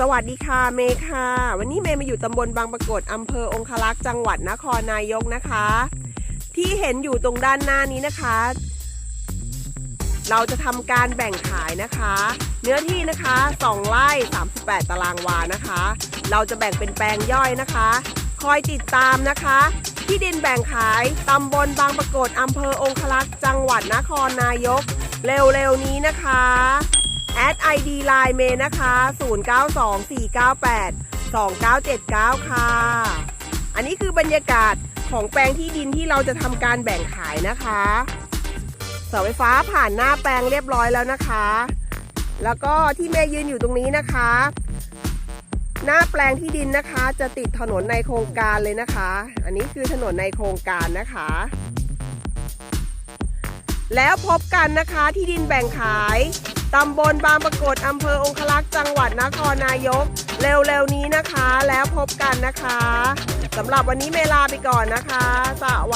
สวัสดีค่ะเมย์ค่ะ วันนี้เมย์มาอยู่ตำบลบางปรากฏอำเภอองคลักษ์จังหวัดนครนายกนะคะ ที่เห็นอยู่ตรงด้านหน้านี้นะคะ เราจะทำการแบ่งขายนะคะ เนื้อที่นะคะ2ไร่38 ตารางวานะคะ เราจะแบ่งเป็นแปลงย่อยนะคะ คอยติดตามนะคะ ที่ดินแบ่งขายตำบลบางปรากฏอำเภอองคลักษ์จังหวัดนครนายก เร็วๆนี้นะคะ แอด ID Line เมนะคะ 0924982979 ค่ะ อันนี้คือบรรยากาศของแปลงที่ดินที่เราจะทำการแบ่งขายนะคะเสาไฟฟ้าผ่านหน้าแปลงเรียบร้อยแล้วนะคะ แล้วก็ที่เมย์ยืนอยู่ตรงนี้นะคะ หน้าแปลงที่ดินนะคะ จะติดถนนในโครงการเลยนะคะ อันนี้คือถนนในโครงการนะคะ แล้วพบกันนะคะที่ดินแบ่งขาย ตำบลบางปรากฏอำเภอองคลักษ์จังหวัดนครนายก เร็วๆนี้นะคะ แล้วพบกันนะคะสำหรับวันนี้เมลาไปก่อนนะคะสวัสดี